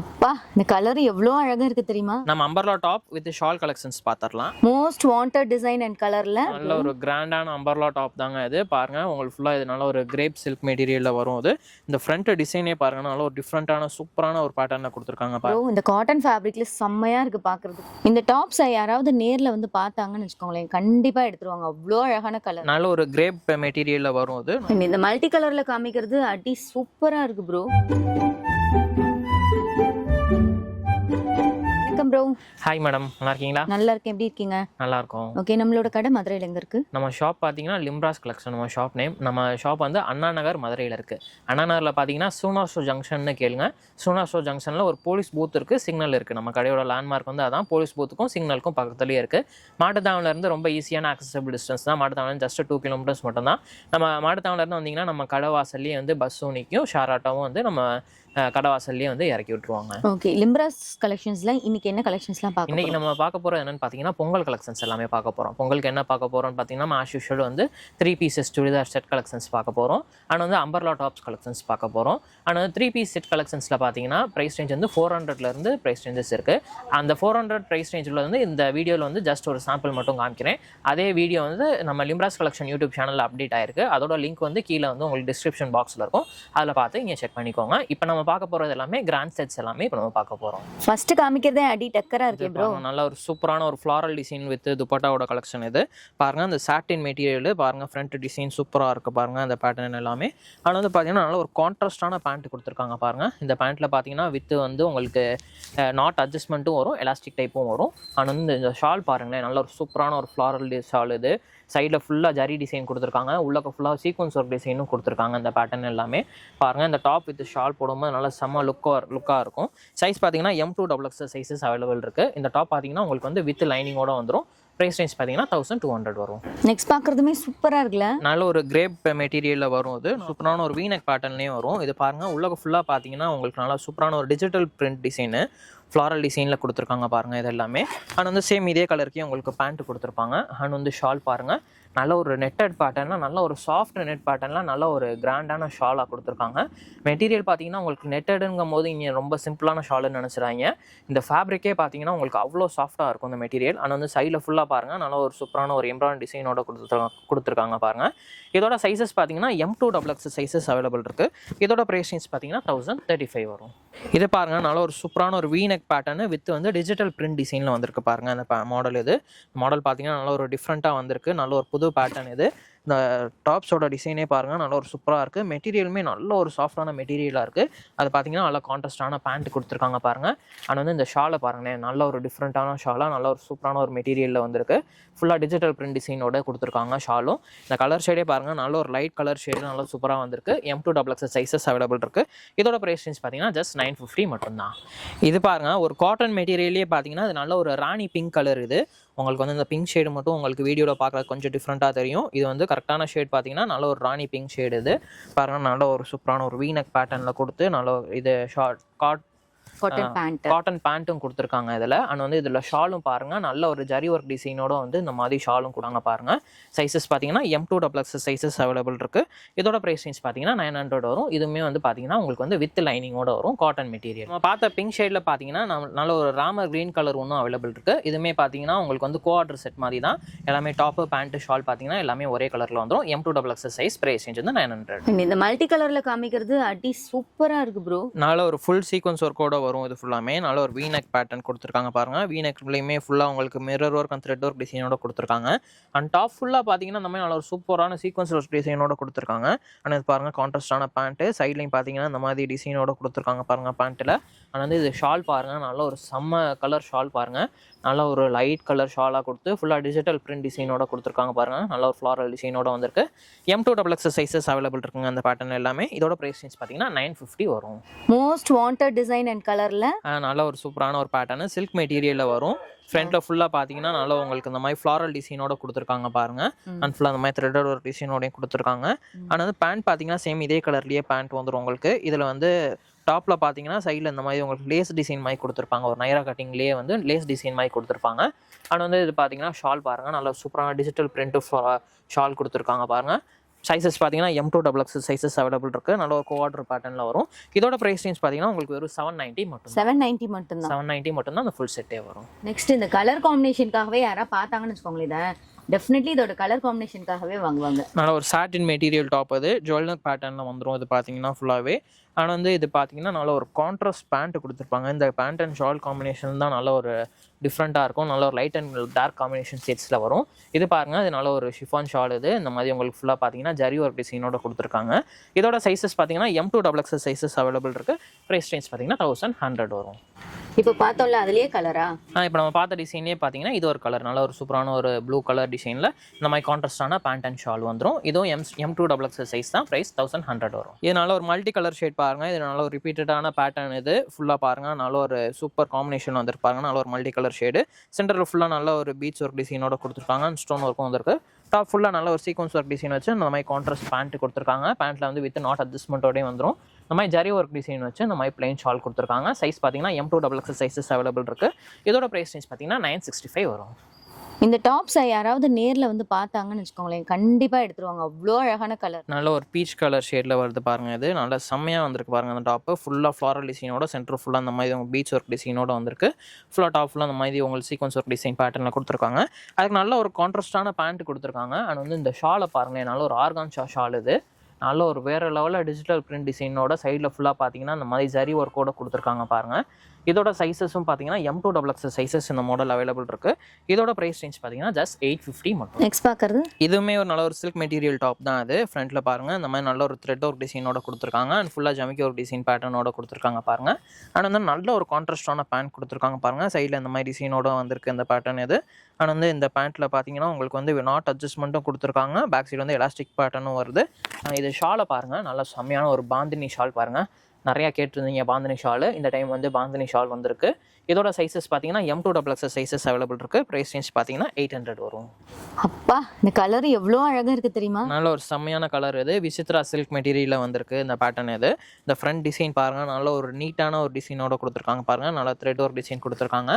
அப்பா இந்த கலர் எவ்வளோ அழகா இருக்கு தெரியுமா? நம்ம umbrella top with shawl collections பார்த்துடலாம். மோஸ்ட் வாண்டட் டிசைன் அண்ட் கலர்ல நல்ல ஒரு கிராண்டான அம்பர்லா டாப் தாங்க இது. பாருங்க உங்களுக்கு ஃபுல்லாக இது நல்ல ஒரு கிரேப் சில்க் மெட்டீரியலில் வரும் இது. இந்த ஃப்ரண்ட் டிசைனே பாருங்க நல்ல ஒரு டிஃப்ரெண்ட்டான சூப்பரான ஒரு பேட்டர்னில் கொடுத்துருக்காங்க பாருங்க. ப்ரோ இந்த காட்டன் ஃபேப்ரிக்ல செம்மையா இருக்கு பாக்குறது இந்த டாப்ஸை யாராவது நேர்ல வந்து பார்த்தாங்கன்னு வச்சுக்கோங்களேன் கண்டிப்பா எடுத்துருவாங்க. அவ்வளோ அழகான கலர் நல்ல ஒரு கிரேப் மெட்டீரியலில் வரும் இது. இந்த மல்டி கலர்ல காமிக்கிறது அடி சூப்பரா இருக்கு ப்ரோ வணக்கம் ப்ரோ ஹாய் மேடம் நல்லா இருக்கீங்களா நல்லா இருக்கேன் எப்படி இருக்கீங்க? நல்லா இருக்கும் ஓகே நம்மளோட கடை மதுரையில எங்க இருக்கு? நம்ம ஷாப் பார்த்தீங்கன்னா லிம்ராஸ் கலெக்ஷன் நம்ம ஷாப் நேம் நம்ம ஷாப் வந்து அண்ணா நகர் மதுரையில் இருக்குது அண்ணா நகரில் பார்த்தீங்கன்னா சூனாஸ்டோ ஜங்ஷன்னு கேளுங்க. சூனாஸ்டோ ஜங்ஷனில் ஒரு போலீஸ் பூத் இருக்குது சிக்னல் இருக்குது நம்ம கடையோட லேண்ட்மார்க் வந்து அதான் போலீஸ் பூத்துக்கும் சிக்னலுக்கும் பக்கத்துலேயே இருக்குது மாட்டுத்தாவணிலேருந்து ரொம்ப ஈஸியான accessible டிஸ்டன்ஸ் தான். மாட்டுத்தாவணி ஜஸ்ட் டூ கிலோமீட்டர்ஸ் மட்டும்தான். நம்ம மாட்டுத்தாவணிலேருந்து வந்தீங்கன்னா நம்ம கடை வாசல்லையே வந்து பஸ்ஸும் நிற்கும் ஷேர் ஆட்டோவும் வந்து நம்ம அஹ், கடை வாசல்லையே வந்து இறக்கி விட்டுருவாங்க. ஓகே. லிம்ராஸ் கலெக்ஷன்ஸ்ல இன்னைக்கு என்ன கலெக்ஷன்ஸ்லாம் பார்க்க இன்னைக்கு நம்ம பார்க்க போகிறது என்னன்னு பார்த்தீங்கன்னா பொங்கல் கலெக்ஷன்ஸ் எல்லாமே பார்க்க போகிறோம் பொங்கலுக்கு என்ன பார்க்க போகிறோம்னு பார்த்தீங்கன்னா ஆஸ் யூஷுவல் வந்து three pieces churidar set collections பார்க்க போகிறோம் அண்ட் வந்து அம்பர்லா டாப்ஸ் கலெக்ஷன்ஸ் பார்க்க போகிறோம் அண்ட் வந்து த்ரீ பீஸ் செட் கலெக்ஷன்ஸில் பார்த்தீங்கன்னா ப்ரைஸ் ரேஞ்ச் வந்து ஃபோர் ஹண்ட்ரட்லேருந்து ப்ரைஸ் ரேஞ்சஸ் இருக்குது அந்த ஃபோர் ஹண்ட்ரட் ப்ரைஸ் ரேஞ்சில் வந்து இந்த வீடியோவில் வந்து ஜஸ்ட் ஒரு சாம்பிள் மட்டும் காமிக்கிறேன். அதே வீடியோ வந்து நம்ம லிம்ராஸ் கலெக்ஷன் யூடியூப் சேனலில் அப்டேட் ஆயிருக்கு. அதோட லிங்க் வந்து கீழே வந்து உங்களுக்கு டிஸ்கிரிப்ஷன் பாக்ஸில் இருக்கும். அதில் பார்த்து இங்கே செக் பண்ணிக்கோங்க. இப்போ நம்ம பார்க்க போகிறது எல்லாமே கிராண்ட் செட்ஸ் எல்லாமே இப்போ நம்ம பார்க்க போகிறோம் ஃபர்ஸ்ட் காமிக்கிறதே அடி டக்கரா இருக்கே ப்ரோ நல்ல ஒரு சூப்பரான ஒரு ஃப்ளாரல் டிசைன் வித் துப்பட்டாவோட கலெக்ஷன் இது. பாருங்க அந்த சாட்டின் மெட்டீரியல் பாருங்க ஃப்ரண்ட் டிசைன் சூப்பராக இருக்கு பாருங்க அந்த பேட்டர்ன் எல்லாமே. ஆனால் வந்து பார்த்தீங்கன்னா நல்ல ஒரு கான்ட்ராஸ்டான பேண்ட் கொடுத்துருக்காங்க பாருங்க. இந்த பேண்ட்ல பார்த்தீங்கன்னா வித் வந்து உங்களுக்கு நாட் அட்ஜஸ்ட்மெண்ட்டும் வரும் எலாஸ்டிக் டைப்பும் வரும். ஆனால் வந்து இந்த ஷால் பாருங்களேன் நல்ல ஒரு சூப்பரான ஒரு ஃப்ளாரல் ஷால் இது. சைடில் ஃபுல்லாக ஜரி டிசைன் கொடுத்துருக்காங்க. உள்ளக்க ஃபுல்லாக சீக்வன்ஸ் ஒர்க் டிசைனும் கொடுத்துருக்காங்க அந்த பேட்டர்ன் எல்லாமே. பாருங்கள் இந்த டாப் வித் ஷால் போடும்போது நல்லா செம்ம லுக்காக லுக்காக இருக்கும். சைஸ் பார்த்தீங்கன்னா M to double X sizes available இருக்குது இந்த டாப் பார்த்தீங்கன்னா உங்களுக்கு வந்து வித் லைனிங்கோட வந்துடும் ப்ரைஸ் ரேஞ்ச் பார்த்தீங்கன்னா தௌசண்ட் டூ ஹண்ட்ரட் வரும். நெக்ஸ்ட் பார்க்கறதுமே சூப்பரா இருக்குல்ல? நல்ல ஒரு கிரேப் மெட்டீரியலில் வரும் இது சூப்பரான ஒரு வீனக் பேட்டர்ன்லேயும் வரும். இது பாருங்கள் உள்ளக ஃபுல்லாக பார்த்தீங்கன்னா உங்களுக்கு நல்லா சூப்பரான ஒரு டிஜிட்டல் பிரிண்ட் டிசைனு ஃப்ளாரல் டிசைனில் கொடுத்துருக்காங்க பாருங்கள் இது எல்லாமே அண்ட் வந்து சேம் இதே கலருக்கே உங்களுக்கு பேண்ட் கொடுத்துருப்பாங்க. அண்ட் வந்து ஷால் பாருங்கள் நல்ல ஒரு நெட்டட் பேட்டர்னில் நல்ல ஒரு சாஃப்ட் நெட் பேட்டர்னில் நல்ல ஒரு கிராண்டான ஷாலாக கொடுத்துருக்காங்க. மெட்டீரியல் பார்த்தீங்கன்னா உங்களுக்கு நெட்டடுங்கும் போது இங்கே ரொம்ப சிம்பிளான ஷாலுன்னு நினச்சிடாங்க இந்த ஃபேப்ரிக்கே பார்த்தீங்கன்னா உங்களுக்கு அவ்வளோ சாஃப்ட்டாக இருக்கும் இந்த மெட்டீரியல் ஆனால் வந்து சைடில் ஃபுல்லாக பாருங்கள் நல்ல ஒரு சூப்பரான ஒரு எம்ப்ராய்ட் டிசைனோட கொடுத்துருக்காங்க கொடுத்துருக்காங்க பாருங்கள் இதோட சைஸஸ் பார்த்தீங்கன்னா M to double X sizes available இருக்குது இதோட ப்ரைஸ் பார்த்தீங்கன்னா தௌசண்ட் தேர்ட்டி ஃபைவ் வரும். இது பாருங்கள் நல்ல ஒரு சூப்பரான ஒரு வீனக் பேட்டர்னு வித் வந்து டிஜிட்டல் பிரிண்ட் டிசைனில் வந்திருக்கு பாருங்கள் அந்த மாடல் இது. மாடல் பார்த்தீங்கன்னா நல்ல ஒரு டிஃப்ரெண்ட்டாக வந்திருக்கு நல்ல ஒரு புது பேட்டர்ன் இது. இந்த டாப்ஸோட டிசைனே பாருங்கள் நல்ல ஒரு சூப்பராக இருக்குது மெட்டீரியலுமே நல்ல ஒரு சாஃப்டான மெட்டீரியலாக இருக்குது அது பார்த்தீங்கன்னா நல்ல கான்ட்ராஸ்டான பேண்ட் கொடுத்துருக்காங்க பாருங்கள் அண்ட் வந்து இந்த ஷாலை பாருங்களேன் நல்ல ஒரு டிஃப்ரெண்ட்டான ஷாலாக நல்ல ஒரு சூப்பரான ஒரு மெட்டீரியலில் வந்திருக்கு. ஃபுல்லாக டிஜிட்டல் பிரிண்ட் டிசைனோட கொடுத்துருக்காங்க ஷாலும். இந்த கலர் ஷேடே பாருங்கள் நல்ல ஒரு லைட் கலர் ஷேடு நல்ல சூப்பராக வந்திருக்கு. M to double X sizes available இருக்குது இதோட ப்ரைஸ் ரேஞ்ச் பார்த்தீங்கன்னா ஜஸ்ட் நைன் ஃபிஃப்டி மட்டும்தான். இது பாருங்கள் ஒரு காட்டன் மெட்டீரியல்லே பார்த்தீங்கன்னா அது நல்ல ஒரு ராணி பிங்க் கலர் இது. உங்களுக்கு வந்து இந்த பிங்க் ஷேடு மட்டும் உங்களுக்கு வீடியோவில் பார்க்குறது கொஞ்சம் டிஃப்ரெண்ட்டாக தெரியும். இது வந்து கரெக்டான ஷேட் பார்த்தீங்கன்னா நல்ல ஒரு ராணி பிங்க் ஷேடு இது. பாருங்கள் நல்ல ஒரு சூப்பரான ஒரு வீனக் பேட்டர்னில் கொடுத்து நல்ல ஒரு இது short cot cotton pant cotton பேண்ட்டும் கொடுத்துருக்காங்க இதில். அண்ட் வந்து இதில் ஷாலும் பாருங்கள் நல்ல ஒரு ஜரி ஒர்க் டிசைனோட வந்து இந்த மாதிரி ஷாலும் கொடுங்க பாருங்கள் சைஸஸ் பார்த்தீங்கன்னா M to double X sizes available இருக்குது இதோட ப்ரைஸ் ரேஞ்ச் பார்த்தீங்கன்னா நைன் ஹண்ட்ரட் வரும். இதுவுமே வந்து பார்த்தீங்கன்னா உங்களுக்கு வந்து வித் லைனிங்கோட வரும். காட்டன் மெட்டீரியல் நம்ம பார்த்த பிங்க் ஷேடில் பார்த்தீங்கன்னா நல்ல ஒரு ராமர் க்ரீன் கலர் ஒன்றும் அவைலபிள் இருக்குது இதுவுமே பார்த்தீங்கன்னா உங்களுக்கு வந்து கோஆர்டர் செட் மாதிரி தான். எல்லாமே டாப்பு பேண்ட்டு ஷால் பார்த்தீங்கன்னா எல்லாமே ஒரே கலரில் வந்துடும் M to double X size price range வந்து நைன் ஹண்ட்ரட் இந்த மல்டி கலர்ல காமிக்கிறது அடி சூப்பரா இருக்கு ப்ரோ நல்ல ஒரு ஃபுல் சீக்வன்ஸ் ஒர்க்கோட வரும் இது ஃபுல்லாமே நல்ல ஒரு வீனக் பேட்டர்ன் கொடுத்துருக்காங்க பாருங்க. வீனக்லேயுமே ஃபுல்லாக உங்களுக்கு mirror work and thread work டிசைனோட கொடுத்துருக்காங்க. அண்ட் டாப் ஃபுல்லாக பார்த்தீங்கன்னா அந்த மாதிரி நல்ல ஒரு சூப்பரான சீக்வன்ஸ் ஒர்க் டிசைனோட கொடுத்துருக்காங்க. அண்ட் இது பாருங்க கான்ட்ராஸ்டான பேண்ட்டு சைட்லையும் பார்த்தீங்கன்னா இந்த மாதிரி டிசைனோட கொடுத்துருக்காங்க பாருங்க பேண்ட்டில் அண்ட் வந்து இது ஷால் பாருங்க நல்ல ஒரு செம்ம கலர் ஷால் பாருங்க. நல்ல ஒரு லைட் கலர் ஷாலாக கொடுத்து ஃபுல்லாக டிஜிட்டல் பிரிண்ட் டிசைனோட கொடுத்துருக்காங்க பாருங்க. நல்ல ஒரு ஃப்ளாரல் டிசைனோட வந்திருக்கு. M to double X sizes available இருக்குங்க அந்த பேட்டர்ன் எல்லாமே. இதோட ப்ரைஸ் ரேஞ்ச் பார்த்தீங்கன்னா நைன் ஃபிஃப்டி வரும். மோஸ்ட் வாண்டட் டிசைன் அண்ட் கலர்ல நல்ல ஒரு சூப்பரான ஒரு பேட்டர்னு சில்க் மெட்டீரியலில் வரும். ஃப்ரண்ட்டில் ஃபுல்லாக பார்த்தீங்கன்னா நல்லா உங்களுக்கு இந்த மாதிரி ஃப்ளாரல் டிசைனோட கொடுத்துருக்காங்க பாருங்க. அண்ட் ஃபுல்லாக அந்த மாதிரி த்ரெட்டட் ஒரு டிசைனோடையும் கொடுத்துருக்காங்க. ஆனால் வந்து பேண்ட் பார்த்தீங்கன்னா சேம் இதே கலர்லேயே பேண்ட் வந்துடும் உங்களுக்கு. இதில் வந்து டாப்பில் பார்த்தீங்கன்னா சைடில் இந்த மாதிரி உங்களுக்கு லேஸ் டிசைன் மாதிரி கொடுத்துருப்பாங்க. ஒரு நைரா கட்டிங்லேயே வந்து லேஸ் டிசைன் மாதிரி கொடுத்துருப்பாங்க. அண்ட் வந்து இது பார்த்தீங்கன்னா ஷால் பாருங்கள் நல்ல சூப்பரான டிஜிட்டல் பிரிண்ட்டு ஷால் கொடுத்துருக்காங்க பாருங்கள் சைஸஸ் பார்த்தீங்கன்னா M to double X sizes available இருக்குது நல்ல ஒரு கோஆர்டர் பேட்டர்னில் வரும். இதோட ப்ரைஸ் ரேஞ்ச் பார்த்தீங்கன்னா உங்களுக்கு வெறும் செவன் நைன்ட்டி மட்டும் செவன் நைன்ட்டி மட்டும்தான். செவன் நைன்ட்டி மட்டும் தான் அந்த ஃபுல் செட்டே வரும். நெக்ஸ்ட் இந்த கலர் காம்பினேஷனுக்காகவே யாராவது பார்த்தாங்கன்னு வச்சுக்கோங்களேன் இதை. டெஃபினெட்லி இதோட கலர் காம்பினேஷனுக்காகவே வாங்குவாங்க. நல்ல ஒரு சாட்டின் மெட்டீரியல் டாப் அது. ஜுவல்னர் பேட்டர்னில் வந்துடும் இது பார்த்தீங்கன்னா ஃபுல்லாகவே ஆனால் வந்து இது பார்த்தீங்கன்னா நல்ல ஒரு கான்ட்ராஸ்ட் பேண்ட் கொடுத்துருப்பாங்க. இந்த பேண்ட் அண்ட் ஷால் காம்பினேஷன் தான் நல்ல ஒரு டிஃப்ரெண்ட்டாக இருக்கும். நல்ல ஒரு லைட் அண்ட் டார்க் காம்பினேஷன் ஷேட்ஸில் வரும். இது பாருங்கள் இது நல்ல ஒரு ஷிஃபான் ஷால் இது. இந்த மாதிரி உங்களுக்கு ஃபுல்லாக பார்த்தீங்கன்னா ஜரி ஒர்க் டிசைனோட கொடுத்துருக்காங்க. இதோட சைஸஸ் பார்த்தீங்கன்னா M to double Xs sizes available இருக்குது ப்ரைஸ் ரேஞ்ச் பார்த்தீங்கன்னா தௌசண்ட் ஹண்ட்ரட் வரும். இப்போ பார்த்தோம்ல அதுலயே கலரா இப்போ நம்ம பார்த்த டிசைனே பார்த்தீங்கன்னா இது ஒரு கலர் நல்ல ஒரு சூப்பரான ஒரு ப்ளூ கலர் டிசைனில் இந்த மாதிரி கான்ட்ராஸ்டான பேண்ட் அண்ட் ஷால் வந்துடும் இதுவும் M M to double X size தான். ப்ரைஸ் தௌசண்ட் ஹண்ட்ரட் வரும். இது நல்ல ஒரு மல்டி கலர் ஷேட் பாருங்கள் இது நல்ல ஒரு ரிப்பீட்டடான பேட்டர்ன் இது. ஃபுல்லாக பாருங்கள் நல்ல ஒரு சூப்பர் காம்பினேஷன் வந்திருப்பாங்க. நல்ல ஒரு மல்டி கலர் ஷேடு சென்டரில் ஃபுல்லாக நல்ல ஒரு பீச் ஒர்க் டிசைனோட கொடுத்துருக்காங்க ஸ்டோன் ஒர்க்கும் வந்திருக்கு. டாப் ஃபுல்லாக நல்ல ஒரு சீக்வன்ஸ் ஒர்க் டிசைன் வச்சு இந்த மாதிரி கான்ட்ராஸ்ட் பேண்ட் கொடுத்துருக்காங்க. பேண்ட்டில் வந்து வித் நாட் அட்ஜஸ்ட்மெண்ட்டோடய வந்துடும் இந்த மாதிரி ஜரி ஒர்க் டிசைன் வச்சு இந்த மாதிரி பிளைன் ஷால் கொடுத்துருக்காங்க. சைஸ் பார்த்தீங்கன்னா M to double X sizes available இருக்குது இதோட ப்ரைஸ் ரேஞ்ச் பார்த்தீங்கன்னா நைன் சிக்ஸ்டி ஃபைவ் வரும். இந்த டாப்ஸை யாராவது நேரில் வந்து பார்த்தாங்கன்னு வச்சுக்கோங்களேன் கண்டிப்பாக எடுத்துருவாங்க. அவ்வளோ அழகான கலர் நல்ல ஒரு பீச் கலர் ஷேடில் வருது பாருங்க இது. நல்ல செம்மையாக வந்திருக்கு பாருங்க அந்த டாப்பு ஃபுல்லாக ஃப்ளாரல் டிசைனோட சென்டர் ஃபுல்லாக அந்த மாதிரி உங்கள் பீச் ஒர்க் டிசைனோட வந்திருக்கு. ஃபுல்லாக டாப் ஃபுல்லாக அந்த மாதிரி உங்களுக்கு சீக்வன்ஸ் ஒர்க் டிசைன் பேட்டர்னில் கொடுத்துருக்காங்க. அதுக்கு நல்ல ஒரு கான்ட்ராஸ்டான பேண்ட் கொடுத்துருக்காங்க. அண்ட் வந்து இந்த ஷாலை பாருங்களேன் நல்ல ஒரு ஆர்கான் ஷா ஷால் இது. நல்ல ஒரு வேறு லெவலில் டிஜிட்டல் பிரிண்ட் டிசைனோட சைடில் ஃபுல்லாக பார்த்தீங்கன்னா இந்த மாதிரி ஜரி ஒர்க்கோட கொடுத்துருக்காங்க பாருங்கள் இதோட சைஸஸும் பார்த்தீங்கன்னா M to double X sizes இந்த மாடல் அவைலபிள் இருக்குது இதோட ப்ரைஸ் ரேஞ்ச் பார்த்தீங்கன்னா ஜஸ்ட் எயிட் ஃபிஃப்டி மட்டும். நெக்ஸ்ட் பார்க்கறது இதுவுமே ஒரு நல்ல ஒரு சில்க் மெட்டீரியல் டாப் தான் அது ஃப்ரண்ட்டில் பாருங்கள் இந்த மாதிரி நல்ல ஒரு த்ரெட் ஒர்க் டிசைனோட கொடுத்துருக்காங்க. அண்ட் ஃபுல்லாக ஜமிக்கி ஒரு டிசைன் பேட்டர்னோட கொடுத்துருக்காங்க பாருங்கள் அண்ட் வந்து நல்ல ஒரு கான்ட்ராஸ்டான பேண்ட் கொடுத்துருக்காங்க பாருங்கள் சைடில் இந்த மாதிரி டிசைனோட வந்திருக்கு இந்த பேட்டர்ன் இது. ஆனால் வந்து இந்த பேண்ட்டில் பார்த்தீங்கன்னா உங்களுக்கு வந்து நாட் அட்ஜஸ்ட்மெண்ட்டும் கொடுத்துருக்காங்க. பேக் சைடு வந்து எலாஸ்டிக் பேட்டர்னும் வருது. இது ஷாலை பாருங்கள் நல்ல செம்மையான ஒரு பாந்தினி ஷால் பாருங்கள் நிறையா கேட்டிருந்தீங்க பாந்தினி ஷால் இந்த டைம் வந்து பாந்தினி ஷால் வந்திருக்கு. இதோட சைஸஸ் பார்த்தீங்கன்னா M to double Xs sizes available இருக்குது ப்ரைஸ் ரேஞ்ச் பார்த்தீங்கன்னா எயிட் ஹண்ட்ரட் வரும். அப்பா இந்த கலர் எவ்வளோ அழகா இருக்கு தெரியுமா? நல்ல ஒரு செம்மையான கலர் இது. விசித்ரா சில்க் மெட்டீரியலில் வந்திருக்கு இந்த பேட்டர்ன் இது. இந்த ஃப்ரண்ட் டிசைன் பாருங்கள் நல்ல ஒரு நீட்டான ஒரு டிசைனோட கொடுத்துருக்காங்க பாருங்கள் நல்ல த்ரெட் ஒரு டிசைன் கொடுத்துருக்காங்க.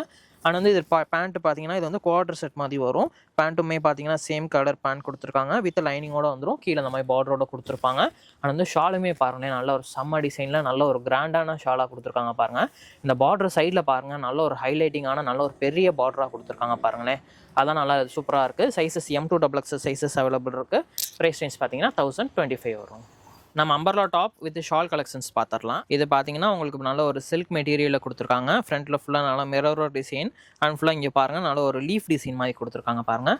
அண்ட் வந்து இது பா பேண்ட் பார்த்தீங்கன்னா இது வந்து குவார்டர் செட் மாதிரி வரும். பேண்ட்டுமே பார்த்தீங்கன்னா சேம் கலர் பேண்ட் கொடுத்துருக்காங்க. வித் லைனிங்கோட வந்துடும் கீழே இந்த மாதிரி பார்டரோட கொடுத்துருப்பாங்க. அண்ட் வந்து ஷாலுமே பாருங்களேன் நல்ல ஒரு செம்ம டிசைனில் நல்ல ஒரு கிராண்டான ஷாலாக கொடுத்துருக்காங்க பாருங்கள் இந்த பார்டர் சைடில் பாருங்கள் நல்ல ஒரு ஹைலைட்டிங்கான நல்ல ஒரு பெரிய பார்டராக கொடுத்துருக்காங்க பாருங்களேன். அதான் நல்லா சூப்பராக இருக்குது sizes M to double X sizes available இருக்குது ப்ரைஸ் ரேஞ்ச் பார்த்தீங்கன்னா தௌசண்ட் டுவெண்ட்டி ஃபைவ் வரும். நம்ம umbrella top with shawl collections பார்த்துடலாம் இது பார்த்தீங்கன்னா உங்களுக்கு நல்ல ஒரு சில்க் மெட்டீரியலில் கொடுத்துருக்காங்க. ஃப்ரண்ட்டில் ஃபுல்லாக நல்லா மிரரோ டிசைன் அண்ட் ஃபுல்லாக இங்கே பாருங்கள் நல்ல ஒரு லீஃப் டிசைன் மாதிரி கொடுத்துருக்காங்க பாருங்கள்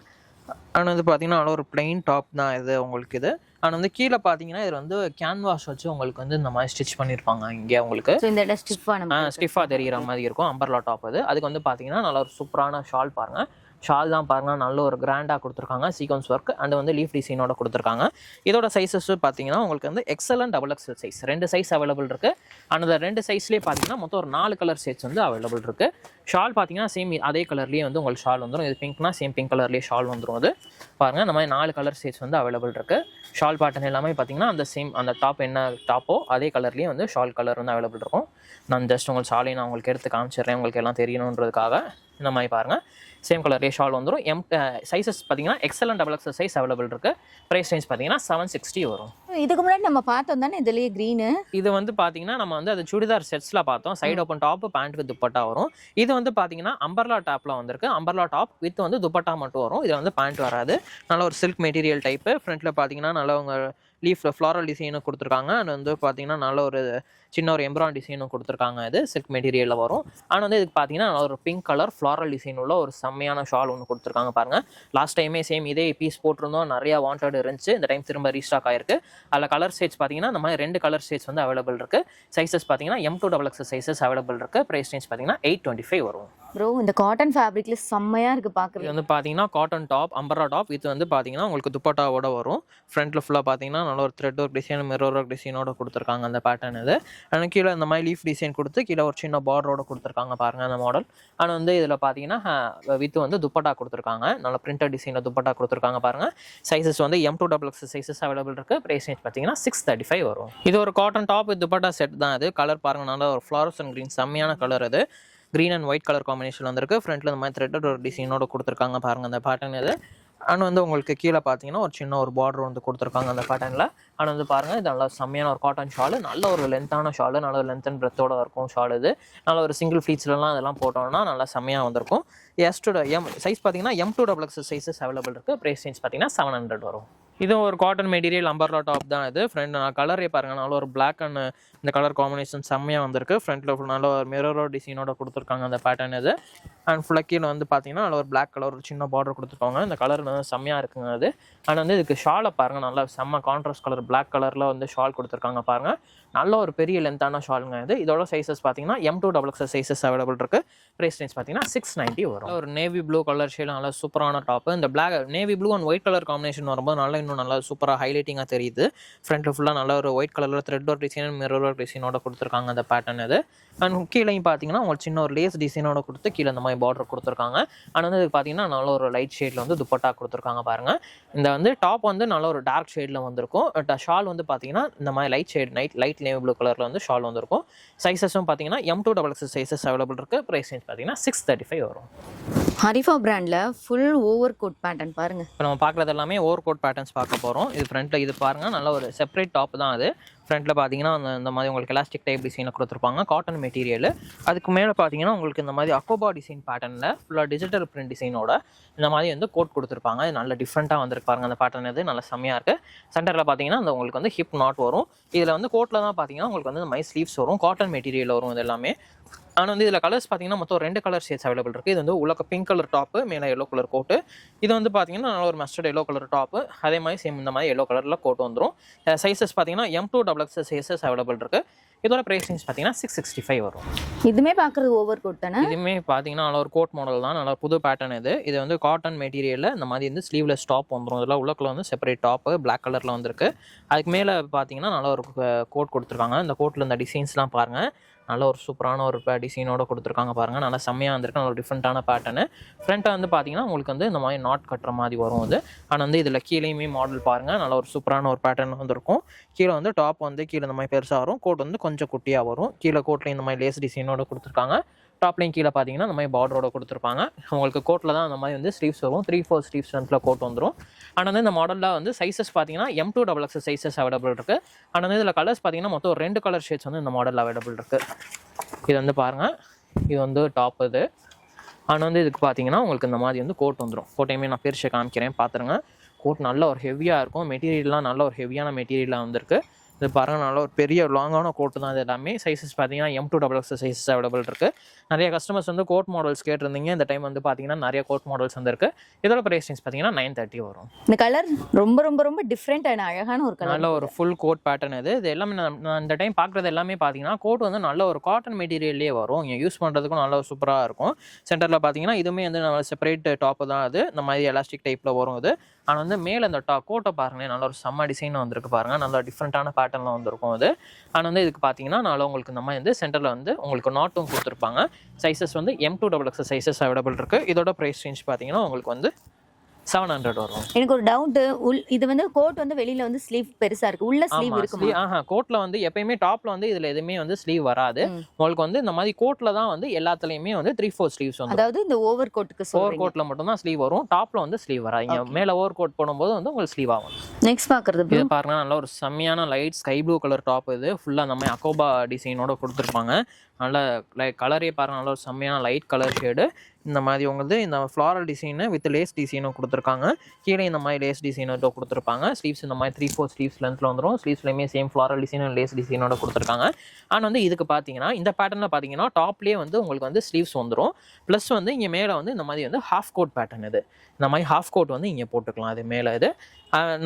அண்ட் வந்து பார்த்தீங்கன்னா நல்ல ஒரு பிளெயின் டாப் தான் இது உங்களுக்கு இது. அண்ட் வந்து கீழே பார்த்தீங்கன்னா இது வந்து கேன்வாஸ் வச்சு உங்களுக்கு வந்து இந்த மாதிரி ஸ்டிச் பண்ணியிருப்பாங்க இங்கே உங்களுக்கு. இந்த இடம் ஸ்டிஃபா நம்ம ஸ்டிஃபாக தெரிகிற மாதிரி இருக்கும் அம்பர்லா டாப் அது. அதுக்கு வந்து பார்த்தீங்கன்னா நல்ல ஒரு சூப்பரான ஷால் பாருங்கள் ஷால் தான் பாருங்க நல்ல ஒரு கிராண்டாக கொடுத்துருக்காங்க. சீக்வன்ஸ் ஒர்க் அண்ட் வந்து லீஃப் டிசைனோட கொடுத்துருக்காங்க. இதோட சைஸஸ் பார்த்தீங்கன்னா உங்களுக்கு வந்து XL and double XL size ரெண்டு சைஸ் அவைலபிள் இருக்குது அந்த ரெண்டு சைஸ்லேயே பார்த்தீங்கன்னா மொத்தம் ஒரு நாலு கலர் ஷேட்ஸ் வந்து அவைலபிள் இருக்குது ஷால் பார்த்தீங்கன்னா சேம் அதே கலர்லேயே வந்து உங்களுக்கு ஷால் வந்துடும் இது பிங்க்னா சேம் பிங்க் கலர்லேயே ஷால் வந்துடும் அது. பாருங்கள் இந்த மாதிரி நாலு கலர் ஷேட்ஸ் வந்து அவைலபிள் இருக்குது ஷால் பேட்டர்ன் எல்லாமே பார்த்தீங்கன்னா அந்த சேம் அந்த டாப் என்ன டாப்போ அதே கலர்லேயே வந்து ஷால் கலர் வந்து அவைலபிள் இருக்கும். நான் ஜஸ்ட் உங்களுக்கு ஷாலையும் நான் உங்களுக்கு எடுத்து காமிச்சிடுறேன். உங்களுக்கு எல்லாம் தெரியணுன்றதுக்காக. இந்த மாதிரி பாருங்கள் சேம் கலர்லேயே ஷால் வந்துடும் எம் சைஸஸ் பார்த்தீங்கன்னா XL and double XL size available இருக்குது ப்ரைஸ் ரேஞ்ச் பார்த்தீங்கன்னா செவன் சிக்ஸ்டி வரும். இதுக்கு முன்னாடி நம்ம பார்த்தோம் தானே இதுலயே க்ரீனு இது வந்து பார்த்தீங்கன்னா நம்ம வந்து அது சுடிதார் செட்ஸில் பார்த்தோம். Side open top pant with dupatta வரும். இது வந்து பார்த்தீங்கன்னா அம்பர்லா டாப்பில் வந்திருக்கு. அம்பர்லா டாப் வித் வந்து துப்பட்டா மட்டும் வரும். இதில் வந்து பேண்ட் வராது. நல்ல ஒரு சில்க் மெட்டீரியல் டைப்பு ஃப்ரண்ட்டில் பார்த்தீங்கன்னா நல்ல உங்க லீஃபில் ஃப்ளாரல் டிசைனும் கொடுத்துருக்காங்க. அண்ட் வந்து பார்த்தீங்கன்னா நல்ல ஒரு சின்ன ஒரு எம்ப்ரான் டிசைனும் கொடுத்துருக்காங்க. இது சில்க் மெட்டீரியலில் வரும். ஆனால் வந்து இதுக்கு பார்த்தீங்கன்னா நல்ல ஒரு பிங்க் கலர் ஃப்ளாரல் டிசைன் உள்ள ஒரு செம்மையான ஷால் ஒன்று கொடுத்துருக்காங்க பாருங்கள் லாஸ்ட் டைமே சேம் இதே பீஸ் போட்டிருந்தோம். நிறையா வாண்டட் இருந்துச்சு. இந்த டைம் திரும்ப ரீஸ்டாக் ஆயிருக்கு. அதில் கலர் ஸ்டேஜ் பார்த்தீங்கன்னா இந்த மாதிரி ரெண்டு கலர் ஸ்டேஜ் வந்து அவைலபிள் இருக்குது சைஸஸ் பார்த்தீங்கன்னா M to double X sizes available இருக்குது ப்ரைஸ் ரேஞ்ச் பார்த்தீங்கன்னா எயிட் டுவெண்ட்டி ஃபைவ் வரும். ப்ரோ இந்த காட்டன் ஃபேப்ரிக்ல செம்மையா இருக்கு இது பாக்குறது வந்து பார்த்தீங்கன்னா காட்டன் டாப் அம்பரா டாப் இது வந்து பார்த்தீங்கன்னா உங்களுக்கு துப்பட்டாவோட வரும். ஃப்ரண்ட்டில் ஃபுல்லாக பார்த்தீங்கன்னா நல்ல ஒரு thread work design mirror work டிசைனோட கொடுத்துருக்காங்க அந்த பேட்டர்ன் இது. அண்ட் கீழே இந்த மாதிரி லீஃப் டிசைன் கொடுத்து கீழே ஒரு சின்ன பார்டரோட கொடுத்துருக்காங்க பாருங்க அந்த மாடல் அண்ட் வந்து இதில் பார்த்தீங்கன்னா வித் வந்து துப்பட்டா கொடுத்துருக்காங்க. நல்ல பிரிண்டட் டிசைனில் துப்பட்டா கொடுத்துருக்காங்க பாருங்க. சைஸஸ் வந்து M to double X sizes available இருக்கு. ப்ரைஸ் ரேஞ்ச் பார்த்தீங்கன்னா சிக்ஸ் தேர்ட்டி ஃபைவ் வரும். இது ஒரு காட்டன் டாப் துப்பட்டா செட் தான் இது. கலர் பாருங்க நல்ல ஒரு ஃப்ளாரஸ் அண்ட் க்ரீன் செம்மையான கலர் இது. Green and white colour combination வந்திருக்கு. ஃப்ரண்ட்டில் இந்த மாதிரி த்ரெட்டட் ஒரு டிசைனோட கொடுத்துருக்காங்க பாருங்க அந்த பேட்டர்ன் இது. அண்ட் வந்து உங்களுக்கு கீழே பார்த்தீங்கன்னா ஒரு சின்ன ஒரு பார்டர் வந்து கொடுத்துருக்காங்க அந்த பேட்டர்னில் அண்ட் வந்து பாருங்கள் இது நல்லா செம்மையான ஒரு காட்டன் ஷாலு நல்ல ஒரு லென்த்தான ஷாலு நல்ல லென்த் அண்ட் பிரெத்தோட இருக்கும் ஷால் இது. நல்ல ஒரு சிங்கிள் ஃபீட்ஸ்லலாம் அதெல்லாம் போட்டோம்னா நல்லா செம்மையாக வந்திருக்கும். எஸ் டூ எம் சைஸ் பார்த்தீங்கன்னா M to double X sizes available இருக்குது ப்ரைஸ் ரேஞ்ச் பார்த்தீங்கன்னா செவன் ஹண்ட்ரட் வரும். இதுவும் ஒரு காட்டன் மெட்டீரியல் அம்பர்லா டாப் தான் இது. ஃப்ரண்ட் நான் கலரே பாருங்க. நல்ல ஒரு பிளாக் அண்ட் இந்த கலர் காம்பினேஷன் செம்மையாக வந்திருக்கு. ஃப்ரண்ட்டில் ஃபுல் நல்ல ஒரு மிரரோ டிசைனோட கொடுத்துருக்காங்க அந்த பேட்டர்ன் இது. அண்ட் ஃபுல்லாக கீழே வந்து பார்த்தீங்கன்னா நல்ல ஒரு பிளாக் கலர் ஒரு சின்ன பார்டர் கொடுத்துருக்காங்க இந்த கலர் வந்து செம்மையாக இருக்குங்க அது. அண்ட் வந்து இதுக்கு ஷாலை பாருங்கள் நல்லா செம்ம கான்ட்ராஸ்ட் கலர் பிளாக் கலரில் வந்து ஷால் கொடுத்துருக்காங்க பாருங்கள் நல்ல ஒரு பெரிய லென்த்தான ஷாலுங்க இது. இதோட சைஸஸ் பார்த்தீங்கன்னா M to double X sizes available இருக்குது ப்ரைஸ் ரேஞ்ச் பார்த்தீங்கன்னா சிக்ஸ் நைன்ட்டி வரும். ஒரு நேவி ப்ளூ கலர் ஷேட் நல்லா சூப்பரான டாப்பு இந்த black navy blue and white colour combination வரும்போது நல்லா இன்னும் நல்லா சூப்பராக ஹைலைட்டிங்காக தெரியுது. ஃப்ரண்ட்டில் ஃபுல்லாக நல்ல ஒரு ஒயிட் கலரில் thread work design mirror work டிசைனோட கொடுத்துருக்காங்க அந்த பேட்டர்ன் இது. அண்ட் கீழேயும் பார்த்தீங்கன்னா உங்களுக்கு சின்ன ஒரு லேஸ் டிசைனோட கொடுத்து கீழே இந்த மாதிரி பார்டர் கொடுத்துருக்காங்க. அண்ட் வந்து இது பார்த்தீங்கன்னா நல்ல ஒரு லைட் ஷேடில் வந்து துப்பட்டா கொடுத்துருக்காங்க பாருங்கள் இந்த வந்து டாப் வந்து நல்ல ஒரு டார்க் ஷேடில் வந்திருக்கும். ஷால் வந்து பார்த்தீங்கன்னா இந்த மாதிரி light shade night light navy blue கலரில் வந்து ஷால் வந்திருக்கும். சைஸஸும் பார்த்தீங்கன்னா M to double X sizes available இருக்குது ப்ரைஸ் ரேஞ்ச் பார்த்தீங்கன்னா சிக்ஸ் தேர்ட்டி ஃபைவ் வரும். ஹரிஃபா பிராண்ட்ல ஃபுல் ஓவர் கோட் பேட்டர்ன் பாருங்க. இப்போ நம்ம பார்க்குறது எல்லாமே ஓவர் கோட் பேட்டர்ன்ஸ் பார்க்க போகிறோம் இது ஃப்ரண்ட்டில் இது பாருங்கள் நல்ல ஒரு செப்பரேட் டாப் தான் அது. ஃப்ரண்ட்டில் பார்த்தீங்கன்னா அந்த இந்த மாதிரி உங்களுக்கு எலாஸ்டிக் டைப் டிசைனில் கொடுத்துருப்பாங்க. காட்டன் மெட்டீரியல் அதுக்கு மேலே பார்த்தீங்கன்னா உங்களுக்கு இந்த மாதிரி அக்கோபா டிசைன் பேட்டர்னில் ஃபுல்லாக டிஜிட்டல் பிரிண்ட் டிசைனோட இந்த மாதிரி வந்து கோட் கொடுத்துருப்பாங்க. இது நல்ல டிஃப்ரெண்ட்டாக வந்திருக்கு பாருங்க அந்த பேட்டர்ன் இது. நல்ல செம்மையாக இருக்குது சென்டரில் பார்த்தீங்கன்னா அந்த உங்களுக்கு வந்து ஹிப் நாட் வரும். இதில் வந்து கோட்டில் தான் பார்த்தீங்கன்னா உங்களுக்கு வந்து இந்த மாதிரி ஸ்லீவ்ஸ் வரும். காட்டன் மெட்டீரியல் வரும் இது எல்லாமே. ஆனால் வந்து இதில் கலர்ஸ் பார்த்தீங்கன்னா மொத்தம் ரெண்டு கலர் ஷேட்ஸ் அவைலபிள் இருக்குது இது வந்து உள்ள பிங்க் கலர் டாப்பு மேலே எல்லோ கலர் கோட்டு இது வந்து பார்த்தீங்கன்னா நல்ல ஒரு மஸ்டர்ட் எல்லோ கலர் டாப்பு அதே மாதிரி சேம் இந்த மாதிரி எல்லோ கலரில் கோட் வந்துடும் சைஸஸ் பார்த்தீங்கன்னா M to double X sizes available இருக்குது இதோட ப்ரைஸ் ரேஞ்ச் பார்த்தீங்கன்னா சிக்ஸ் சிக்ஸ்டி ஃபைவ் வரும். இதுமே பார்க்கறது ஓவர் கோட் தானே? இதுவுமே பார்த்தீங்கன்னா நல்ல ஒரு கோட் மாடல் தான். நல்ல புது பேட்டர்ன் இது. இது வந்து காட்டன் மெட்டீரியலில் இந்த மாதிரி வந்து ஸ்லீவ்லெஸ் டாப் வந்துடும் இதெல்லாம் உள்ளக்குள்ள வந்து செப்பரேட் டாப்பு பிளாக் கலரில் வந்திருக்கு. அதுக்கு மேலே பார்த்தீங்கன்னா நல்ல ஒரு கோட் கொடுத்துருக்காங்க. இந்த கோட்டில் இந்த டிசைன்ஸ்லாம் பாருங்கள் நல்ல ஒரு சூப்பரான ஒரு டிசைனோட கொடுத்துருக்காங்க பாருங்கள் நல்லா செம்மையாக வந்திருக்கு. நல்ல டிஃப்ரெண்ட்டான பேட்டர்னு ஃப்ரண்ட்டை வந்து பார்த்தீங்கன்னா உங்களுக்கு வந்து இந்த மாதிரி நாட் கட்டுற மாதிரி வரும் அது. ஆனால் வந்து இதில் கீழேயுமே மாடல் பாருங்கள் நல்ல ஒரு சூப்பரான ஒரு பேட்டர்ன் வந்திருக்கும். கீழே வந்து டாப் வந்து கீழே இந்த மாதிரி பெருசாக வரும். கோட் வந்து கொஞ்சம் குட்டியாக வரும். கீழே கோட்டில் இந்த மாதிரி லேஸ் டிசைனோட கொடுத்துருக்காங்க. டாப்லையும் கீழே பார்த்தீங்கன்னா இந்த மாதிரி பார்டரோட கொடுத்துருப்பாங்க. உங்களுக்கு கோட்டில் தான் அந்த மாதிரி வந்து ஸ்லீவ்ஸ் வரும். த்ரீ ஃபோர் ஸ்லீவ்ஸ் ஃப்ரண்ட்டில் கோட் வந்துடும் ஆனால் வந்து இந்த மாடலில் வந்து சைஸஸ் பார்த்தீங்கன்னா M to double X sizes available இருக்குது ஆனால் வந்து இதில் கலர்ஸ் பார்த்தீங்கன்னா மொத்தம் ஒரு ரெண்டு கலர் ஷேட்ஸ் வந்து இந்த மாடலில் அவைலபிள் இருக்குது இது வந்து பாருங்கள் இது வந்து டாப் இது. ஆனால் வந்து இதுக்கு பார்த்தீங்கன்னா உங்களுக்கு இந்த மாதிரி வந்து கோட் வந்துடும் கோட்டையுமே நான் பிரிச்சு காமிக்கிறேன். பார்த்துருங்க கோட் நல்ல ஒரு ஹெவியாக இருக்கும். மெட்டீரியல்லாம் நல்ல ஒரு ஹெவியான மெட்டீரியலாக வந்திருக்கு. இது பாருங்க நல்ல ஒரு பெரிய லாங்கான கோட்டு தான் இது எல்லாமே. சைஸஸ் பார்த்தீங்கன்னா M to double X sizes available இருக்குது நிறைய கஸ்டமர்ஸ் வந்து கோட் மாடல்ஸ் கேட்டிருந்தீங்க. இந்த டைம் வந்து பார்த்தீங்கன்னா நிறைய கோட் மாடல்ஸ் வந்திருக்கு இதோட ப்ரைஸ் ரேஞ்ச் பார்த்தீங்கன்னா நைன் தேர்ட்டி வரும். இந்த கலர் ரொம்ப ரொம்ப ரொம்ப டிஃப்ரெண்ட் அண்ட் அழகான ஒரு கலர் நல்ல ஒரு ஃபுல் கோட் பேட்டர்ன் இது இது எல்லாமே நான் இந்த டைம் பார்க்குறது எல்லாமே பார்த்தீங்கன்னா கோட் வந்து நல்ல ஒரு காட்டன் மெட்டீரியல்லே வரும். இங்கே யூஸ் பண்ணுறதுக்கும் நல்ல சூப்பராக இருக்கும். சென்டரில் பார்த்தீங்கன்னா இதுவுமே வந்து நம்ம செப்பரேட் டாப்பு தான் அது. இந்த மாதிரி எலாஸ்டிக் டைப்பில் வரும் இது ஆனால் வந்து மேலே இந்த டா கோட்டை பாருங்களேன் நல்ல ஒரு செம்ம டிசைன் வந்திருக்கு பாருங்க. நல்ல டிஃப்ரெண்ட்டான பேட்டர்னில் வந்திருக்கும் அது. ஆனால் வந்து இதுக்கு பார்த்தீங்கன்னா நல்லா உங்களுக்கு இந்த மாதிரி வந்து சென்டரில் வந்து உங்களுக்கு நாட்டும் கொடுத்துருப்பாங்க. சைஸஸ் வந்து M to double X sizes available இருக்குது இதோட ப்ரைஸ் ரேஞ்ச் பார்த்தீங்கன்னா உங்களுக்கு வந்து செவன் ஹண்ட்ரட் வரும். எனக்கு ஒரு டவுட் உள் இது வந்து கோட் வந்து வெளியில வந்து ஸ்லீவ் பெருசா இருக்கு. உள்ள ஸ்லீவ் ஸ்லீவ் ஆஹா கோட்ல வந்து எப்பயுமே டாப்ல வந்து இதுல எதுவுமே வந்து ஸ்லீவ் வராது. உங்களுக்கு வந்து இந்த மாதிரி கோட்ல தான் வந்து எல்லாத்துலயுமே வந்து த்ரீ ஃபோர் ஸ்லீவ்ஸ் வந்து அதாவது இந்த ஓவர் கோட்டுக்கு ஓவர் கோட்ல மட்டும் தான் ஸ்லீவ் வரும். டாப்ல வந்து ஸ்லீவ் வராது. மேல ஓவர் கோட் போடும்போது வந்து உங்களுக்கு ஸ்லீவ் ஆகும். நெக்ஸ்ட் பாக்குறது இது பாருங்க நல்ல ஒரு செம்மையான light sky blue colour top இது. ஃபுல்லா அந்த மாதிரி அக்கோபா டிசைனோட கொடுத்துருப்பாங்க. நல்ல லைக் கலரே பாருங்க நல்ல ஒரு செம்மையான லைட் கலர் ஷேடு இந்த மாதிரி உங்களுக்கு இந்த ஃப்ளாரல் டிசைனு வித் லேஸ் டிசைனும் கொடுத்துருக்காங்க. கீழே இந்த மாதிரி லேஸ் டிசைனோட கொடுத்துருப்பாங்க. ஸ்லீவ்ஸ் இந்த மாதிரி த்ரீ ஃபோர் ஸ்லீவ்ஸ் லென்த்தில் வந்துடும் ஸ்லீவ்ஸ்லையுமே சேம் ஃப்ளாரல் டிசைன் லேஸ் டிசைனோட கொடுத்துருக்காங்க. ஆனால் வந்து இதுக்கு பார்த்தீங்கன்னா இந்த பேட்டர்னில் பார்த்தீங்கன்னா டாப்லேயே வந்து உங்களுக்கு வந்து ஸ்லீவ்ஸ் வந்துடும் ப்ளஸ் வந்து இங்கே மேலே வந்து இந்த மாதிரி வந்து ஹாஃப் கோட் பேட்டர்ன் இது. இந்த மாதிரி ஹாஃப் கோட் வந்து இங்கே போட்டுக்கலாம் அது மேலே இது.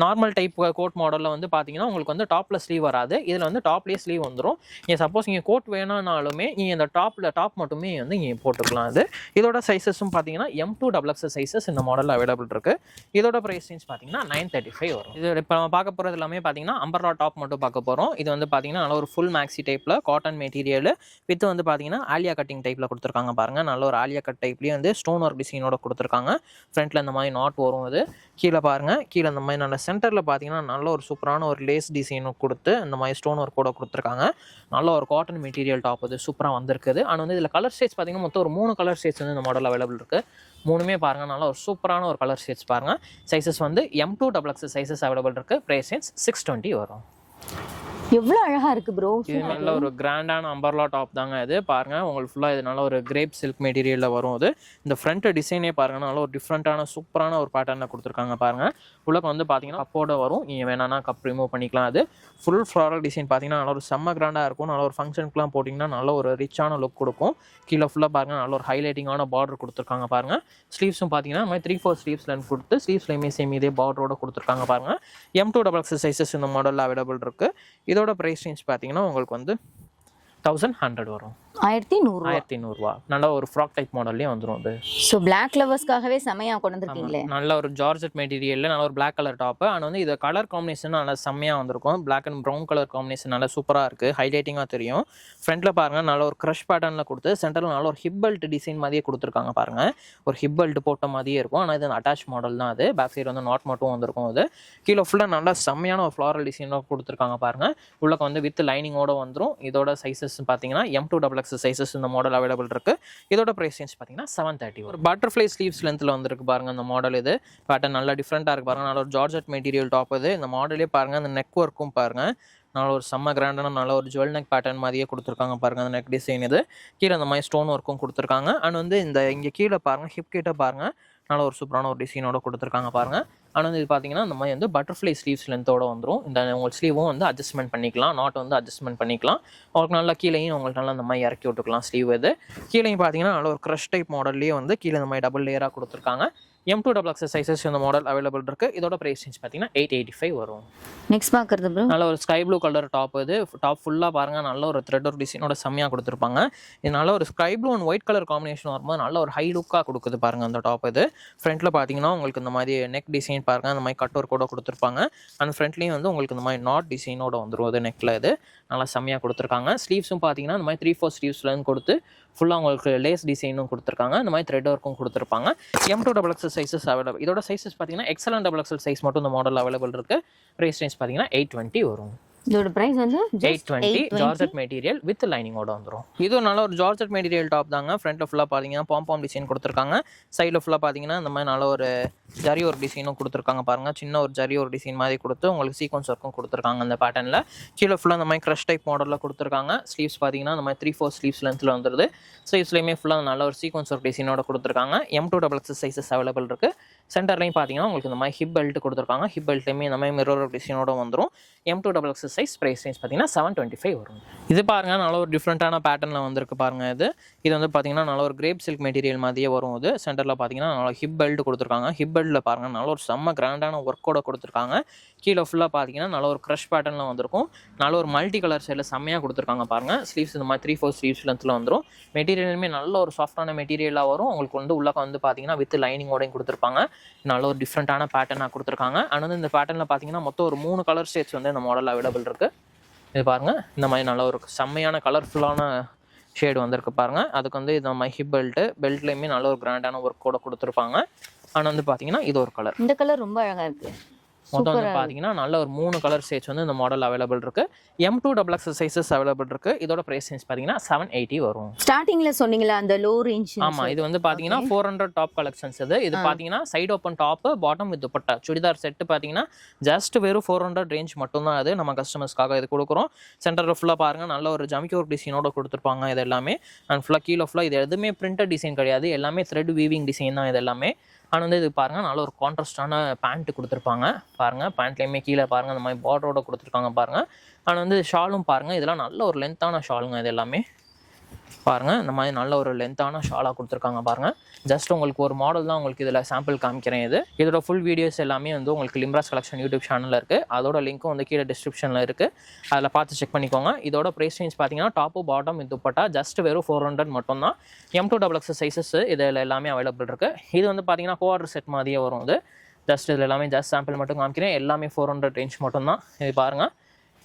நார்மல் டைப் கோட் மாடலில் வந்து பார்த்தீங்கன்னா உங்களுக்கு வந்து டாப்பில் ஸ்லீவ் வராது. இதில் வந்து டாப்லேயே ஸ்லீவ் வந்துடும் நீங்கள் சப்போஸ் நீங்கள் கோட் வேணும்னாலுமே நீங்கள் இந்த டாப்பில் டாப் மட்டுமே வந்து இங்கே போட்டுக்கலாம் அது இதோட சைஸஸும் பார்த்தீங்கன்னா M to double X sizes இந்த மாடலில் அவைலபிள் இருக்குது இதோட ப்ரைஸ் ரேஞ்ச் பார்த்தீங்கன்னா நைன் தேர்ட்டி ஃபைவ் வரும். இது இப்போ நம்ம பார்க்க போகிறது எல்லாமே பார்த்தீங்கன்னா அம்பர்லா டாப் மட்டும் பார்க்க போகிறோம் இது வந்து பார்த்தீங்கன்னா நல்ல ஒரு ஃபுல் மேக்ஸி டைப்பில் காட்டன் மெட்டீரியல் வித் வந்து பார்த்தீங்கன்னா ஆலியா கட்டிங் டைப்பில் கொடுத்துருக்காங்க பாருங்கள் நல்ல ஒரு ஆலியா கட் டைப்லேயே வந்து ஸ்டோன் ஒர்க் டிசைனோட கொடுத்துருக்காங்க. ஃப்ரண்ட்டில் இந்த மாதிரி நாட் வரும் அது. கீழே பாருங்கள் கீழே இந்த மாதிரி நல்ல சென்டரில் பார்த்தீங்கன்னா நல்ல ஒரு சூப்பரான ஒரு லேஸ் டிசைனும் கொடுத்து இந்த மாதிரி ஸ்டோன் ஒர்க் கூட கொடுத்துருக்காங்க. நல்ல ஒரு காட்டன் மெட்டீரியல் டாப் அது சூப்பராக வந்திருக்குது. ஆனால் வந்து இதில் கலர் ஷேட்ஸ் பார்த்தீங்கன்னா மொத்தம் ஒரு மூணு கலர் ஷேட்ஸ் வந்து இந்த மாடல் மாடல் அவைலபிள் இருக்குது மூணுமே பாருங்கள் நல்லா ஒரு சூப்பரான ஒரு கலர் ஷேட்ஸ் பாருங்கள் சைஸஸ் வந்து M to double X sizes available இருக்குது ப்ரைஸ் ரேஞ்ச் சிக்ஸ் டுவெண்ட்டி வரும். எவ்வளவு அழகா இருக்கு ப்ரோ இது நல்ல ஒரு கிராண்டான அம்பர்லா டாப் தாங்க இது. பாருங்க உங்களுக்கு ஃபுல்லாக இது நல்ல ஒரு கிரேப் சில்க் மெட்டீரியலில் வரும் இது. இந்த ஃப்ரண்ட் டிசைனே பாருங்க நல்ல ஒரு டிஃப்ரெண்ட்டான சூப்பரான ஒரு பேட்டர்னில் கொடுத்துருக்காங்க பாருங்க. உள்ளக்க வந்து பார்த்தீங்கன்னா கப்போட வரும். நீங்கள் வேணான்னா கப் ரிமூவ் பண்ணிக்கலாம் அது ஃபுல் ஃப்ளாரல் டிசைன் பார்த்தீங்கன்னா நல்ல ஒரு செம்ம கிராண்டாக இருக்கும். நல்ல ஒரு ஃபங்க்ஷனுக்குலாம் போட்டிங்கன்னா நல்ல ஒரு ரிச்சான லுக் கொடுக்கும். கீழே ஃபுல்லாக பாருங்க நல்ல ஒரு ஹைலைட்டிங்கான பார்டர் கொடுத்துருக்காங்க பாருங்க. ஸ்லீவ்ஸும் பார்த்தீங்கன்னா மாதிரி த்ரீ ஃபோர் ஸ்லீவ்ஸ்லன்னு கொடுத்து ஸ்லீவ்ஸ்லையுமே சேம் இதே பார்டரோட கொடுத்துருக்காங்க பாருங்க. M to double X sizes இந்த மாடலில் அவைலபிள் இருக்கு. இதோட ப்ரைஸ் ரேஞ்ச் பார்த்தீங்கன்னா உங்களுக்கு வந்து தௌசண்ட் ஹண்ட்ரட் வரும். ஆயிரத்தி நூறு ஆயிரத்தி நூறுரூவா நல்ல ஒரு ஃப்ராக் டைப் மாடல்லையும் வந்துடும் அது. ஸோ பிளாக் லவர்ஸ்க்காகவே செமையா கொண்டு வந்திருக்கீங்களே நல்ல ஒரு ஜார்ஜெட் மெட்டீரியலில் நல்ல ஒரு பிளாக் கலர் டாப்பு அண்ட் வந்து இது கலர் காம்பினேஷன் நல்லா செம்மையாக வந்திருக்கும். Black and brown colour combination நல்லா சூப்பராக இருக்குது ஹைலைட்டிங்காக தெரியும். ஃப்ரண்ட்டில் பாருங்கள் நல்ல ஒரு க்ரஷ் பேட்டர்னில் கொடுத்து சென்டரில் நல்ல ஒரு ஹிப் பெல்ட் டிசைன் மாதிரியே கொடுத்துருக்காங்க பாருங்கள் ஒரு ஹிப் பெல்ட் போட்ட மாதிரியே இருக்கும். ஆனால் இது அட்டாச் மாடல் தான் அது. பேக் சைடு வந்து நாட் மட்டும் வந்திருக்கும் அது. கீழே ஃபுல்லாக நல்லா செம்மையான ஒரு ஃப்ளாரல் டிசைனாக கொடுத்துருக்காங்க பாருங்கள் உள்ளக்க வந்து வித் லைனிங்கோட வந்துடும் இதோட சைஸஸ் பார்த்தீங்கன்னா M to double products sizes இந்த மாடல் அவைலபிள் இருக்குது இதோட ப்ரைஸ் ரேஞ்ச் பார்த்தீங்கன்னா செவன் தேர்ட்டி ஒரு பட்டர்ஃப்ளை ஸ்லீவ்ஸ் லென்த்தில் வந்துருக்கு பாருங்க இந்த மாடல் இது. பேட்டர்ன் நல்லா டிஃப்ரெண்ட்டாக இருக்கு பாருங்க. நல்ல ஒரு ஜார்ஜெட் மெட்டீரியல் டாப் இது. இந்த மாடலே பாருங்க அந்த நெக் ஒர்க்கும் பாருங்க. நல்ல ஒரு செம்ம கிராண்டான நல்ல ஒரு ஜுவல் நெக் பேட்டர்ன் மாதிரியே கொடுத்துருக்காங்க பாருங்க அந்த நெக் டிசைன் இது. கீழே அந்த மாதிரி ஸ்டோன் ஒர்க்கும் கொடுத்துருக்காங்க. அண்ட் வந்து இந்த இங்கே கீழே பாருங்க ஹிப் கிட்ட பாருங்க. நல்ல ஒரு சூப்பரான ஒரு டிசைனோட கொடுத்துருக்காங்க பாருங்க. ஆனால் வந்து இது பார்த்தீங்கன்னா இந்த மாதிரி வந்து பட்டர்ஃப்ளை ஸ்லீவ்ஸ் லென்த்தோட வந்துடும் இந்த உங்களுக்கு ஸ்லீவும் வந்து அட்ஜஸ்ட்மெண்ட் பண்ணிக்கலாம். நாட் வந்து அட்ஜஸ்ட்மெண்ட் பண்ணிக்கலாம். உங்களுக்கு நல்லா கீழேயும் உங்களுக்கு நல்லா இந்த மாதிரி இறக்கி விட்டுக்கலாம் ஸ்லீவ் இது. கீழேயும் பார்த்தீங்கன்னா நல்ல ஒரு க்ரஷ் டைப் மாடல்லேயே வந்து கீழே இந்த மாதிரி டபுள் லேயராக கொடுத்துருக்காங்க. M to double X sizes இந்த மாடல் அவைலபிள் இருக்கு. இதோட ப்ரைஸ் ரேஞ்ச் பார்த்தீங்கன்னா எயிட் எயிட்டி ஃபைவ் வரும். நெக்ஸ்ட் பாக்குறது ப்ரோ நல்ல ஒரு ஸ்கை ப்ளூ கலர் டாப் இது. டாப் ஃபுல்லாக பாருங்க நல்ல ஒரு த்ரெட் ஒரு டிசைனோட செம்மையாக கொடுத்துருப்பாங்க. இது நல்ல ஒரு sky blue and white colour combination வரும்போது நல்ல ஒரு ஹை லுக்காக கொடுக்குது பாருங்க அந்த டாப் இது. ஃப்ரண்ட்டில் பார்த்தீங்கன்னா உங்களுக்கு இந்த மாதிரி நெக் டிசைன் பாருங்க அந்த மாதிரி கட் ஒர்க் கூட கொடுத்துருப்பாங்க. அண்ட் ஃப்ரண்ட்லேயும் வந்து உங்களுக்கு இந்த மாதிரி நாட் டிசைனோட வந்துடும் அது நெக்கில் இது. நல்லா செம்மையாக கொடுத்துருக்காங்க. ஸ்லீவ்ஸும் பார்த்தீங்கன்னா இந்த மாதிரி த்ரீ ஃபோர் ஸ்லீவ்ஸ்லேருந்து கொடுத்து ஃபுல்லாக உங்களுக்கு லேஸ் டிசைனும் கொடுத்துருக்காங்க. இந்த மாதிரி த்ரெட் ஒர்க்கும் கொடுத்துருப்பாங்க. M to double XL sizes available இதோட சைஸஸ் பார்த்தீங்கன்னா XL and double XL size மட்டும் இந்த மாடல் அவைலபிள் இருக்கு. ப்ரைஸ் ரேஞ்ச் பார்த்தீங்கன்னா எயிட் டுவெண்ட்டி வரும். இதோட பிரைஸ் வந்து eight twenty georgette material with லைனிங்கோட வந்துடும் இது நல்ல ஒரு ஜார்ஜெட் மெட்டீரியல் டாப் தாங்க. ஃப்ரண்ட்டில் ஃபுல்லாக பார்த்தீங்கன்னா பாம் டிசைன் கொடுத்துருக்காங்க. சைடில் ஃபுல்லாக பார்த்தீங்கன்னா இந்த மாதிரி நல்ல ஒரு ஜரி ஒரு டிசைனும் கொடுத்துருக்காங்க பாருங்க. சின்ன ஒரு ஜரி ஒரு டிசைன் மாதிரி கொடுத்து உங்களுக்கு சீக்வன்ஸ் ஒர்க்கும் கொடுத்துருக்காங்க அந்த பேட்டர்னில் கீழே ஃபுல்லாக இந்த மாதிரி க்ரஷ் டைப் மாடலில் கொடுத்துருக்காங்க. ஸ்லீவ்ஸ் பார்த்தீங்கன்னா இந்த மாதிரி த்ரீ ஃபோர் ஸ்லீவ்ஸ் லென்த்தில் வந்துருது. ஸ்லீவ்ஸ்லையுமே ஃபுல்லாக நல்ல ஒரு சீக்வன்ஸ் ஒர்க் டிசைனோட கொடுத்துருக்காங்க. M to double X sizes available இருக்குது சென்டர்லையும் பார்த்தீங்கன்னா உங்களுக்கு இந்த மாதிரி ஹிப் பெல்ட் கொடுத்துருக்காங்க. ஹிப் பெல்ட்லையுமே இந்த மாதிரி மிரர் டிசைனோட வந்துடும் M to double X size price range பார்த்தீங்கன்னா செவன் டுவெண்ட்டி ஃபைவ் வரும். இது பாருங்க நல்ல ஒரு டிஃப்ரெண்ட்டான பேட்டர்னில் வந்திருக்கு பாருங்க இது. இது வந்து பார்த்தீங்கன்னா நல்ல ஒரு கிரேப் சில்க் மெட்டீரியல் மாதிரியே வரும் இது. சென்டரில் பார்த்தீங்கன்னா நல்ல ஹிப் பெல்ட் கொடுத்துருக்காங்க. ஹிப் பெல்ட்டில் பாருங்க நல்ல ஒரு செம்ம கிராண்டான ஒர்க்கோட கொடுத்துருக்காங்க. கீழே ஃபுல்லாக பார்த்தீங்கன்னா நல்ல ஒரு க்ரஷ் பேட்டர்னில் வந்திருக்கும். நல்ல ஒரு மல்டி கலர் சைடில் செம்மையாக கொடுத்துருக்காங்க பாருங்கள் ஸ்லீவ்ஸ் இந்த மாதிரி த்ரீ ஃபோர் ஸ்லீவ்ஸ் லென்த்தில் வந்துடும் மெட்டீரியலுமே நல்ல ஒரு சாஃப்டான மெட்டீரியலாக வரும். உங்களுக்கு வந்து உள்ளக்க வந்து பார்த்தீங்கன்னா வித் லைனிங்கோடையும் கொடுத்துருப்பாங்க. நல்ல ஒரு டிஃப்ரெண்ட்டான பேட்டர்னாக கொடுத்துருக்காங்க. ஆனால் வந்து இந்த பேட்டர்னில் பார்த்தீங்கன்னா மொத்தம் ஒரு மூணு கலர் ஸ்டேட்ஸ் வந்து இந்த மாடல் அவைலபிள் இருக்குது இது பாருங்கள் இந்த மாதிரி நல்ல ஒரு செம்மையான கலர்ஃபுல்லான ஷேடு வந்திருக்கு பாருங்கள் அதுக்கு வந்து இந்த மாதிரி ஹிப் பெல்ட்டு பெல்ட்லேயுமே நல்ல ஒரு கிராண்டான ஒர்க்கோட கொடுத்துருப்பாங்க. ஆனால் வந்து பார்த்தீங்கன்னா இது ஒரு கலர் இந்த கலர் ரொம்ப அழகாக இருக்குது மொத்தம் வந்து பார்த்தீங்கன்னா நல்ல ஒரு மூணு கலர் ஷேட்ஸ் வந்து இந்த மாடல் அவைலபிள் இருக்கு. M to double X sizes available இருக்கு. இதோட ப்ரைஸ் ரேஞ்ச் பார்த்தீங்கன்னா செவன் எயிட்டி வரும். ஸ்டார்டிங்ல சொன்னீங்களா அந்த லோ ரேஞ்ச் ஆமா இது வந்து பாத்தீங்கன்னா ஃபோர் ஹண்ட்ரட் டாப் கலெக்ஷன்ஸ் இது. இது பாத்தீங்கன்னா side open top bottom with dupatta churidar set பாத்தீங்கன்னா ஜஸ்ட் வெறும் ஃபோர் ஹண்ட்ரட் ரேஞ்ச் மட்டும்தான் அது நம்ம கஸ்டமர்ஸ்க்காக இது கொடுக்குறோம். சென்டரில் ஃபுல்லாக பாருங்க நல்ல ஒரு ஜமிக்கி ஒரு டிசைனோட கொடுத்துருப்பாங்க இது எல்லாமே. அண்ட் ஃபுல்லாக கீழே ஃபுல்லாக இது எதுவுமே பிரிண்டட் டிசைன் கிடையாது. எல்லாமே த்ரெட் வீவிங் டிசைன் தான் இது எல்லாமே. ஆனால் வந்து இது பாருங்கள் நல்ல ஒரு கான்ட்ராஸ்டான பேண்ட்டு கொடுத்துருப்பாங்க. பாருங்கள் பேண்ட்லேயுமே கீழே பாருங்கள் அந்த மாதிரி பார்டரோட கொடுத்துருக்காங்க பாருங்கள் ஆனால் வந்து ஷாலும் பாருங்கள் இதெல்லாம் நல்ல ஒரு லென்த்தான ஷாலுங்க இது எல்லாமே. பாருங்க இந்த மாதிரி நல்ல ஒரு லென்த்தான ஷாலாக கொடுத்துருக்காங்க பாருங்கள் ஜஸ்ட் உங்களுக்கு ஒரு மாடல் தான் உங்களுக்கு இதில் சாம்பிள் காமிக்கிறேன் இது. இதோட ஃபுல் வீடியோஸ் எல்லாமே வந்து உங்களுக்கு லிம்ராஸ் கலெக்ஷன் யூடியூப் சேனலில் இருக்குது அதோட லிங்க்கும் வந்து கீழே டிஸ்கிரிப்ஷனில் இருக்குது அதில் பார்த்து செக் பண்ணிக்கோங்க. இதோட ப்ரைஸ் ரேஞ்ச் பார்த்தீங்கன்னா டாப்பு பாட்டம் இது துப்பட்டா ஜஸ்ட் வெறும் ஃபோர் ஹண்ட்ரட் மட்டும் தான் M to double X sizes இதில் எல்லாமே அவைலபிள் இருக்குது இது வந்து பார்த்தீங்கன்னா கோஆர்டர் செட் மாதிரியே வரும் இது. ஜஸ்ட் இதில் எல்லாமே ஜஸ்ட் சாம்பிள் மட்டும் காமிக்கிறேன். எல்லாமே ஃபோர் ஹண்ட்ரட் ரேஞ்ச் மட்டும் தான் இது பாருங்கள்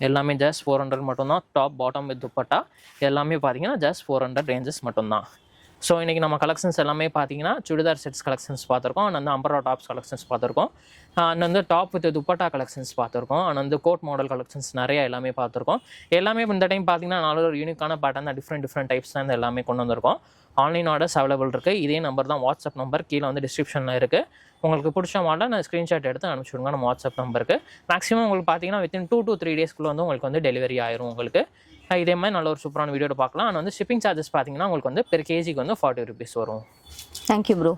எல்லாமே ஜஸ்ட் ஃபோர் ஹண்ட்ரட் மட்டும்தான். டாப் பாட்டம் வித் துப்பட்டா எல்லாமே பார்த்தீங்கன்னா ஜஸ்ட் ஃபோர் ஹண்ட்ரட் ரேஞ்சஸ் மட்டும்தான். ஸோ இன்றைக்கி நம்ம கலெக்ஷன்ஸ் எல்லாமே பார்த்தீங்கன்னா சுடிதார் செட்ஸ் கலெக்ஷன்ஸ் பார்த்துருக்கோம் அண்ட் வந்து அம்பரா டாப்ஸ் கலெக்ஷன்ஸ் பார்த்துருக்கோம் அண்ட் வந்து டாப் வித் துப்பட்டா கலெக்ஷன்ஸ் பார்த்துருக்கோம் அண்ட் வந்து கோட் மாடல் கலெக்ஷன்ஸ் நிறையா எல்லாமே பார்த்துருக்கோம் எல்லாமே இந்த டைம் பார்த்தீங்கன்னா நாலு ஒரு யூனிக்கான பேட்டர்ன் தான். டிஃப்ரெண்ட் டிஃப்ரெண்ட் டைப்ஸ் தான் எல்லாமே கொண்டு வந்திருக்கோம். ஆன்லைன் ஆர்டர்ஸ் அவைலபிள் இருக்குது இதே நம்பர் தான் வாட்ஸ்அப் நம்பர் கீழே வந்து டிஸ்கிரிப்ஷனில் இருக்குது உங்களுக்கு பிடிச்ச மாடல் நான் ஸ்க்ரீன்ஷாட் எடுத்து அனுப்பிச்சுடுங்க நம்ம வாட்ஸ்அப் நம்பருக்கு மேக்ஸிமம் உங்களுக்கு பார்த்தீங்கன்னா வித்தின் டூ to த்ரீ டேஸ்க்குள்ளே வந்து உங்களுக்கு வந்து டெலிவரி ஆயிரும் உங்களுக்கு. இதே மாதிரி நல்ல ஒரு சூப்பரான வீடியோட பார்க்கலாம் அண்ட் வந்து ஷிப்பிங் சார்ஜஸ் பார்த்தீங்கன்னா உங்களுக்கு வந்து பெர் கேஜிக்கு வந்து ஃபார்ட்டி ருபீஸ் வரும். Thank you bro